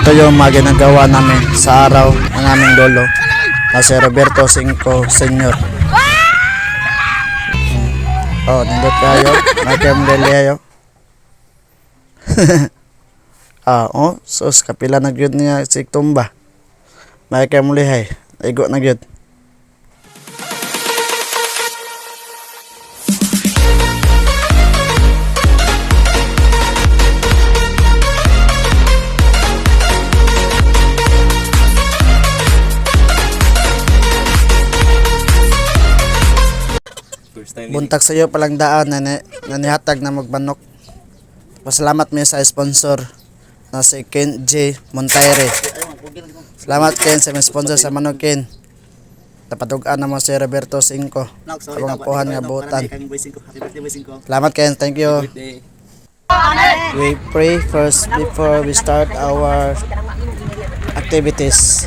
Ito yung mga ginagawa namin sa araw ng aming lolo na si Roberto Cinco Senior. Oh, nindot kayo. Nakem Leleo. ah, oh, sus, kapila na gyud niya si Tumba. May kem lihay. Igo na gyud. Buntag sa iyo palang daan na, ni- na nihatag na magbanok. Pasalamat mi sa sponsor na si Ken J. Montaire. Salamat Ken sa mga sponsor sa Manok Ken. Napatugan na mo si Roberto Cinco. Abang puhan nga butan. Salamat Ken, thank you. We pray first before we start our activities.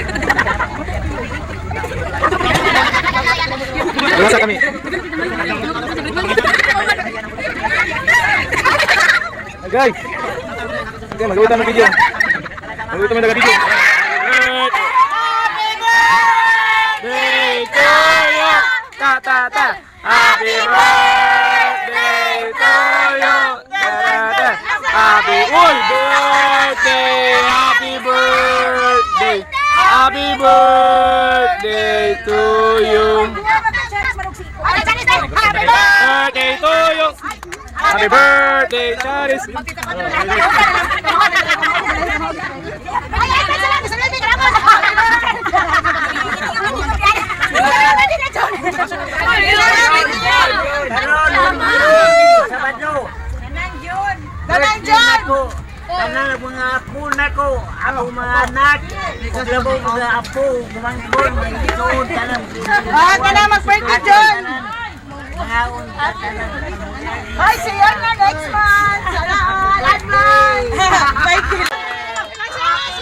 Magawitan ng video. Mo ng video. Birthday to you. Ta ta ta. Happy birthday to you. Ta ta ta. Happy birthday. Happy birthday. Happy birthday to you. Birthday to you. Happy birthday, Charis. Kanang mga apo na ko, ako mga anak, maglabo mga apo, gumangkon, may isuod, kanang Ah, ka na mag-birthday, John! Kanang Ay, see you na next month! Sana all! Advance! Birthday!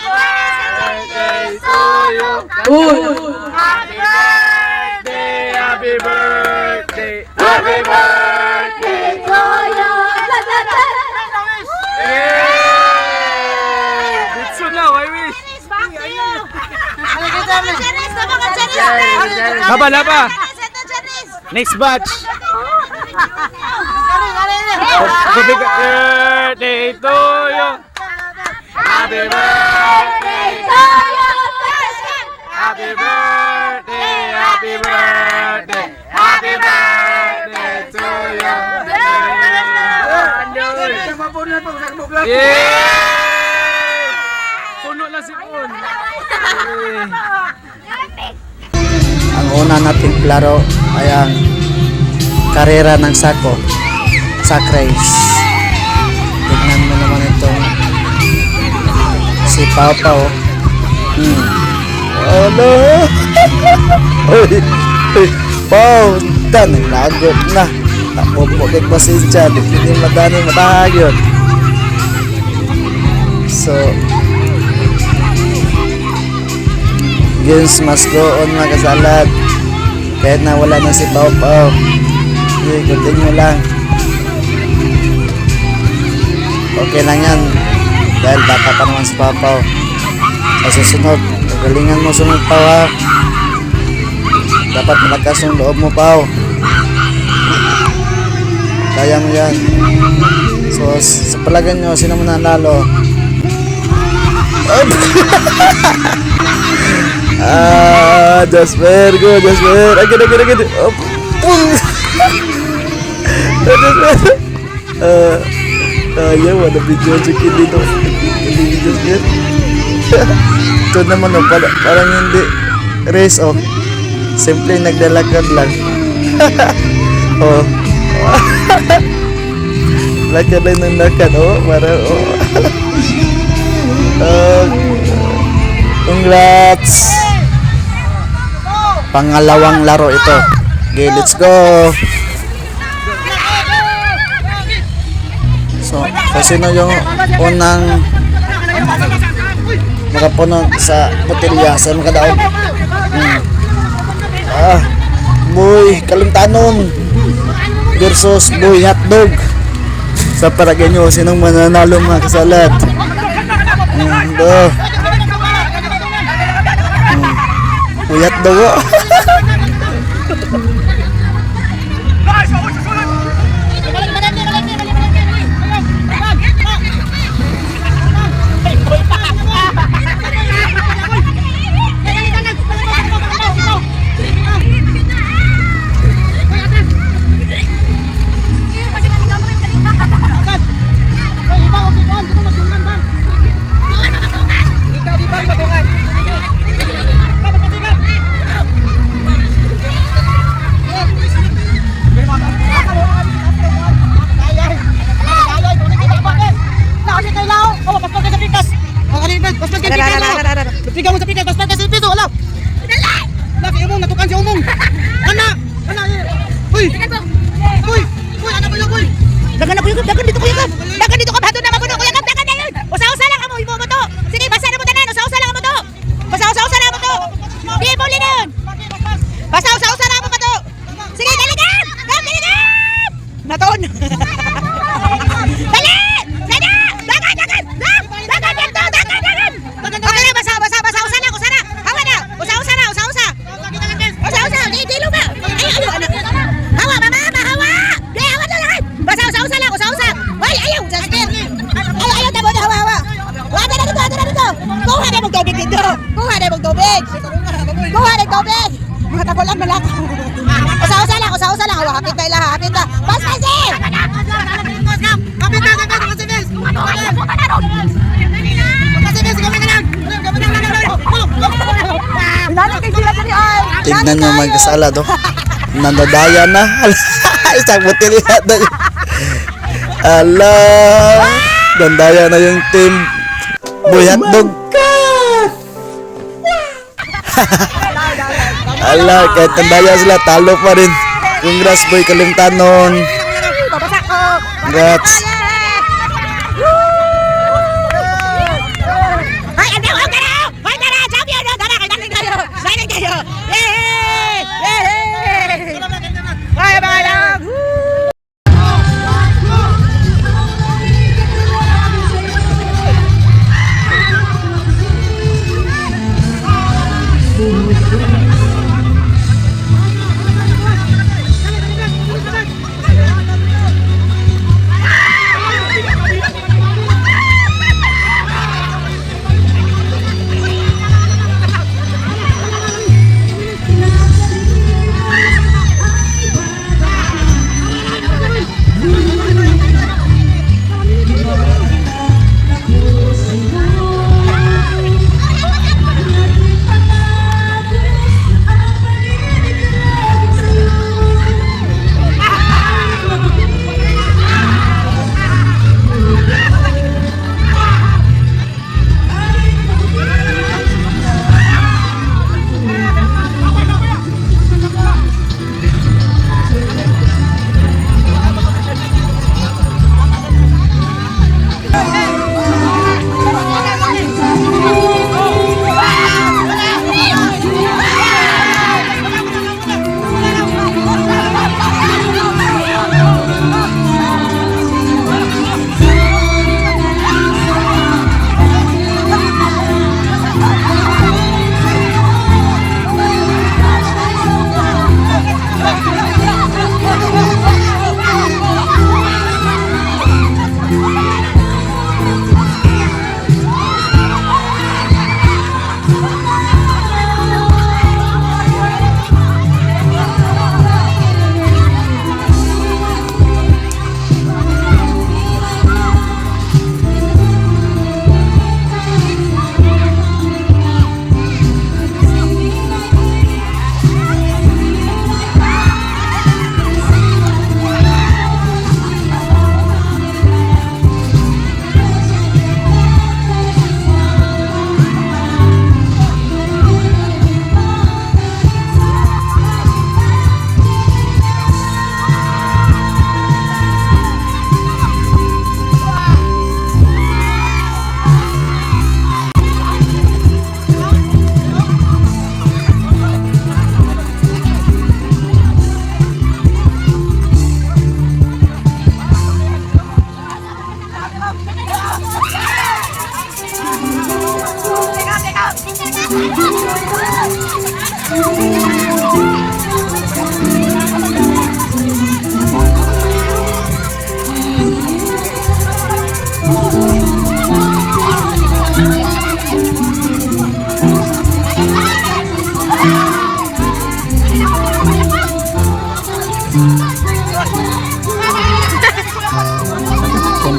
Birthday to you. Happy birthday, happy birthday, happy birthday to you. Yay! Ditso na, I wish. Laba, laba. Next batch. Happy birthday to you. Happy birthday to you. Happy birthday, happy birthday, happy birthday to you. Yay! Puno na si Pun. Una nating klaro ay karera ng sako. Sack race. Tignan mo naman itong si Pao Pao. Hmm. Ano? Uy, uy, Pao, tan, nagot na. Ako po kay pasensya, di hindi madani matahagyon. So, Games must go on mga kasalad. Kahit na wala na si Pao Pao. Sige, continue lang. Okay lang yan. Dahil bata pa naman si Pao Pao. Sa susunod, magalingan mo sunod Pao ha. Dapat malakas yung loob mo Pao. Kaya mo yan. So, sa palagan nyo, sino mo nanalo? Ah, Jasper, go, Jasper. Agad, agad, agad. Oh, pum. Jasper. Ah, ayaw, wala video chicken dito. Hindi ni Jasper. Ito naman, oh, para, parang hindi race, oh. Simple naglalakad lang. oh. Lakad lang ng lakad. Oh, para oh. oh. Congrats! Pangalawang laro ito. Okay, let's go! So, so sino yung unang makapuno sa botelya sa mga daog? Hmm. Ah, boy, kalimtanon versus boy hotdog. Sa paragay nyo, sinong mananalo mga kasalat? Hmm, do. Hmm. Boy hotdog oh. tubig! Mga tabulan na lang! Usa, usa lang, usa, usa lang! Hawa, hapit na ila, hapit na! Pas, pas, eh! Hapit na, hapit na, hapit na! Tignan nyo mga kasalad oh. Nandadaya na. Isang botelya na yun. Ala. Dandaya na yung team. Boy hotdog. Ala, kahit tandaya sila, talo pa rin. Congrats boy kalimtanon. Congrats.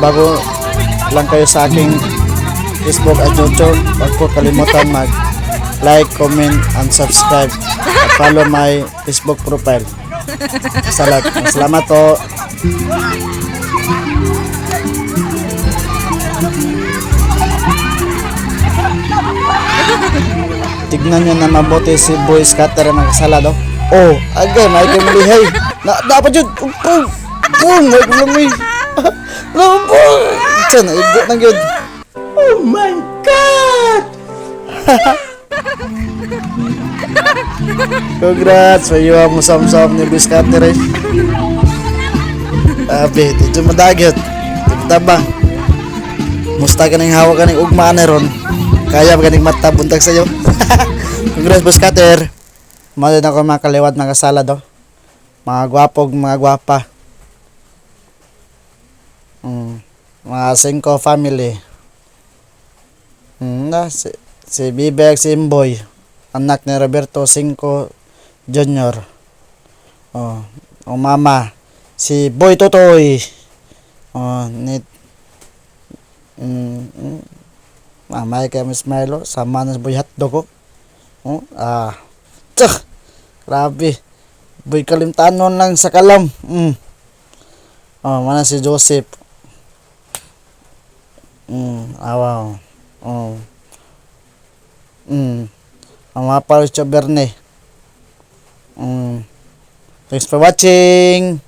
Bago lang kayo sa aking Facebook at YouTube, huwag po kalimutan mag like, comment, and subscribe at follow my Facebook profile. Salamat, salamat po. Tignan nyo na mabuti si Boy Scatter ang makasala do. Oh, agay, may kayo malihay. Na, dapat yun. Oh, oh, oh, may kulami. Labo. Tiyan, igot na yun. Oh my God! Congrats, may iwa mo sam-sam ni Boy Scatter eh. Abi, dito madagyot. Tabang. Musta ka nang hawak ka ng ugmaan na ron. Kaya ba kaning mata buntag sa'yo? Congrats, Boss Cutter. Mali na ko mga kaliwat mga kasala do. Mga gwapog, mga gwapa. Mm. Mga cinco family. Mm, na, si, si Bibek, si Imboy. Anak ni Roberto Cinco Jr. Oh, o mama. Si Boy Totoy. Oh, ni Mm, mm. Ah, may kay Miss Milo, sama na sa boy hotdog ko. Oh, ah. Tsak! Grabe. Boy kalimtanon lang sa kalam. Mm. Oh, mana si Joseph. Mm, awaw. Oh. Mm. Ang mga siya Berne. Mm. Thanks for watching.